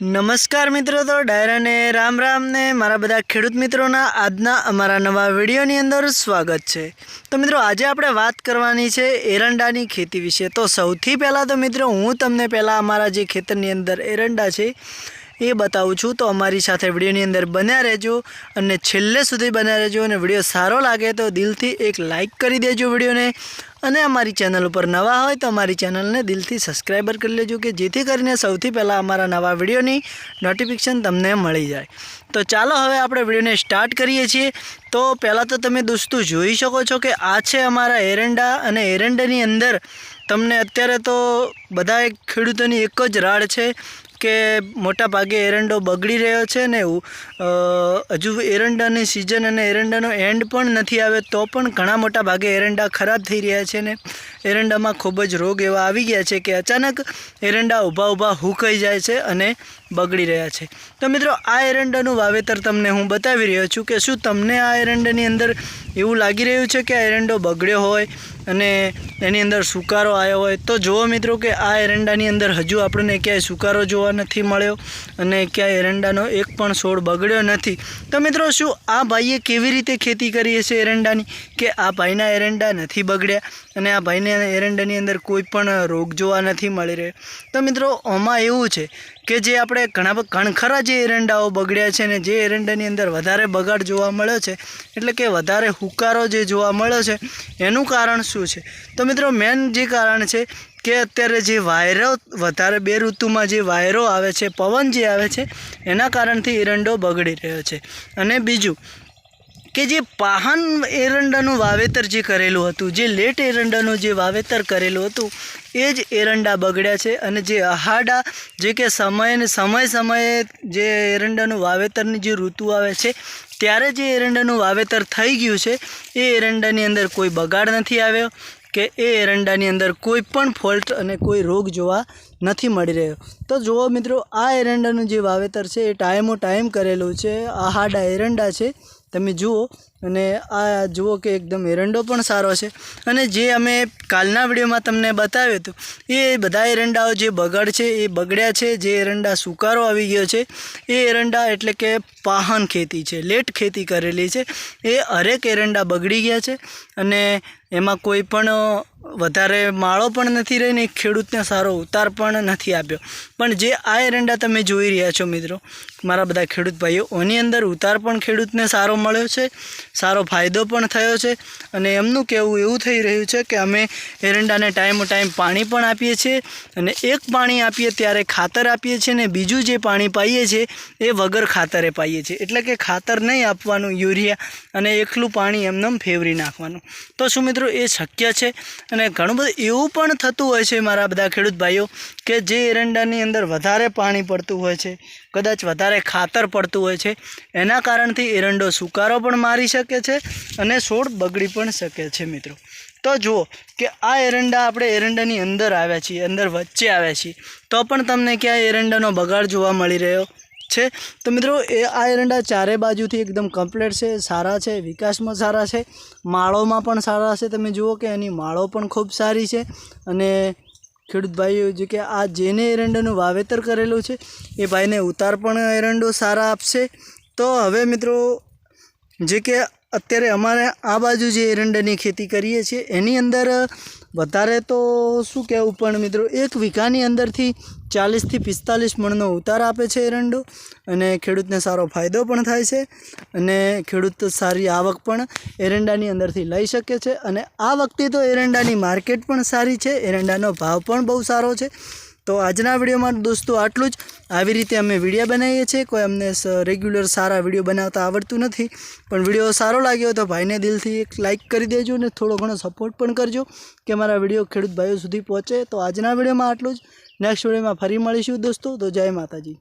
નમસ્કાર મિત્રો, તો ડાયરાને રામ રામ ને મારા બધા ખેડૂત મિત્રોના આજના અમારા નવા વિડીયોની અંદર સ્વાગત છે. તો મિત્રો, આજે આપણે વાત કરવાની છે એરંડાની ખેતી વિશે. તો સૌથી પહેલાં તો મિત્રો, હું તમને પહેલાં અમારા જે ખેતરની અંદર એરંડા છે એ બતાવું છું. તો અમારી સાથે વિડીયોની અંદર બન્યા રહેજો અને છેલ્લે સુધી બન્યા રહેજો અને વીડિયો સારો લાગે તો દિલથી એક લાઈક કરી દેજો વિડીયોને. અને અમારી ચેનલ ઉપર નવા હોય તો અમારી ચેનલને દિલથી સબસ્ક્રાઈબર કરી લેજો કે જેથી કરીને સૌથી પહેલાં અમારા નવા વિડીયોની નોટિફિકેશન તમને મળી જાય. તો ચાલો હવે આપણે વિડીયોને સ્ટાર્ટ કરીએ છીએ. તો પહેલાં તો તમે દોસ્તો જોઈ શકો છો કે આ છે અમારા એરંડા અને એરંડાની અંદર તમને અત્યારે તો બધા ખેડૂતોની એક જ રાડ છે. કે મોટા ભાગે એરંડો બગડી રહ્યો છે ને એવું હજુ એરંડાની સિઝન અને એરંડાનો એન્ડ પણ નથી આવે તો પણ ઘણા મોટા ભાગે એરંડા ખરાબ થઈ રહ્યા છે ને એરંડામાં ખૂબ જ રોગ એવા આવી ગયા છે કે અચાનક એરંડા ઊભા ઊભા હુકાઈ જાય છે અને બગડી રહ્યા છે. તો મિત્રો, આ એરંડાનું વાવેતર તમને હું બતાવી રહ્યો છું કે શું તમને આ એરંડાની અંદર એવું લાગી રહ્યું છે કે આ એરંડો બગડ્યો હોય અને એની અંદર સુકારો આવ્યો હોય? તો જુઓ મિત્રો કે આ એરંડાની અંદર હજુ આપણને ક્યાંય સુકારો જોવા નથી મળ્યો અને ક્યાંય એરંડાનો એક પણ છોડ બગડ્યો નથી. તો મિત્રો, શું આ ભાઈએ કેવી રીતે ખેતી કરી હશે એરંડાની? કે આ ભાઈના એરંડા નથી બગડ્યા અને આ ભાઈને એરંડાની અંદર કોઈ પણ રોગ જોવા નથી મળી રહ્યો? તો મિત્રો, આમાં એવું છે કે જે આપણે ઘણા ઘણખરા જે એરંડાઓ બગડ્યા છે ને જે એરંડાની અંદર વધારે બગાડ જોવા મળ્યો છે, એટલે કે વધારે હુકારો જે જોવા મળ્યો છે, એનું કારણ શું છે? તો મિત્રો મેન જે કારણ છે કે અત્યારે જે વાયરો, વધારે બે ઋતુમાં જે વાયરો આવે છે, પવન જે આવે છે, એના કારણથી એરંડો બગડી રહ્યો છે. અને બીજું કે જે પાહન એરંડાનું વાવેતર જે કરેલું હતું, જે લેટ એરંડાનું જે વાવેતર કરેલું હતું, એ જ એરંડા બગડ્યા છે અને જે અહાડા જે કે સમયને સમય સમયે જે એરંડાનું વાવેતરની જે ઋતુ આવે છે, ત્યારે જે એરંડાનું વાવેતર થઈ ગયું છે, એ એરંડાની અંદર કોઈ બગાડ નથી આવ્યો કે એ એરંડાની અંદર કોઈ પણ ફોલ્ટ અને કોઈ રોગ જોવા નથી મળી રહ્યો. તો જુઓ મિત્રો, આ એરંડાનું જે વાવેતર છે, એ ટાઈમો ટાઈમ કરેલું છે આહાડા એરંડા છે તમે જુઓ અને આ જુઓ કે એકદમ એરંડો પણ સારો છે. અને જે અમે કાલના વિડીયોમાં તમને બતાવ્યું હતું, એ બધા એરંડાઓ જે બગડ છે, એ બગડ્યા છે, જે એરંડા સુકારો આવી ગયો છે, એ એરંડા એટલે કે પાહન ખેતી છે, લેટ ખેતી કરેલી છે. એ હરેક એરંડા બગડી ગયા છે અને એમાં કોઈ પણ વધારે માળો પણ નથી રહીને ખેડૂતને સારો ઉતાર પણ નથી આપ્યો. પણ જે આ એરંડા તમે જોઈ રહ્યા છો મિત્રો, મારા બધા ખેડૂત ભાઈઓ એની અંદર ઉતાર પણ ખેડૂતને સારો મળ્યો છે સારો ફાયદો પણ થયો છે અને એમનું કહેવું એવું થઈ રહ્યું છે કે અમે એરંડાને ટાઈમ ટાઈમ પાણી પણ આપીએ છીએ અને એક પાણી આપીએ ત્યારે ખાતર આપીએ છીએ ને બીજું જે પાણી પાઈએ છીએ એ વગર ખાતરે પાઈએ છીએ. એટલે કે ખાતર નહીં આપવાનું, યુરિયા અને એકલું પાણી એમનેમ ફેવરી નાખવાનું. તો શું મિત્રો એ શક્ય છે? અને ઘણું બધું એવું પણ થતું હોય છે મારા બધા ખેડૂત ભાઈઓ કે જે એરંડાની અંદર વધારે પાણી પડતું હોય છે, કદાચ વધારે ખાતર પડતું હોય છે, એના કારણથી એરંડો સુકારો પણ મારી શકે છે અને છોડ બગડી પણ શકે છે મિત્રો. તો જુઓ કે આ એરંડા આપણે એરંડાની અંદર આવ્યા છીએ, અંદર વચ્ચે આવ્યા છીએ, તો પણ તમને ક્યાંય એરંડાનો બગાડ જોવા મળી રહ્યો છે? તો મિત્રો, એ આ એરંડા ચારે બાજુથી એકદમ કમ્પ્લીટ છે, સારા છે, વિકાસમાં સારા છે, માળોમાં પણ સારા છે. તમે જુઓ કે એની માળો પણ ખૂબ સારી છે અને ખેડૂત ભાઈઓ જે કે આ જેને એરંડાનું વાવેતર કરેલું છે, એ ભાઈને ઉતાર પણ એરંડો સારા આપશે. તો હવે મિત્રો, જે કે અત્યારે અમારે આ બાજુ જે એરંડાની ખેતી કરીએ છીએ, એની અંદર વધારે તો શું કહેવું પણ મિત્રો, એક વીઘાની અંદરથી ચાલીસથી પિસ્તાલીસ મણનો ઉતાર આપે છે એરંડો અને ખેડૂતને સારો ફાયદો પણ થાય છે અને ખેડૂત સારી આવક પણ એરંડાની અંદરથી લઈ શકે છે અને આ વખતે તો એરંડાની માર્કેટ પણ સારી છે, એરંડાનો ભાવ પણ બહુ સારો છે તો આજના વિડીયોમાં દોસ્તો આટલું જ. આવી રીતે અમે વીડિયો બનાવીએ છીએ. કોઈ અમને રેગ્યુલર સારા વીડિયો બનાવતા આવડતું નથી. પણ વીડિયો સારો લાગ્યો તો ભાઈને દિલથી એક લાઇક કરી દેજો અને થોડો ઘણો સપોર્ટ પણ કરજો કે મારા વીડિયો ખેડૂત ભાઈઓ સુધી પહોંચે. તો આજના વિડીયોમાં આટલું જ. નેક્સ્ટ વિડીયોમાં ફરી મળીશું દોસ્તો. તો જય માતાજી.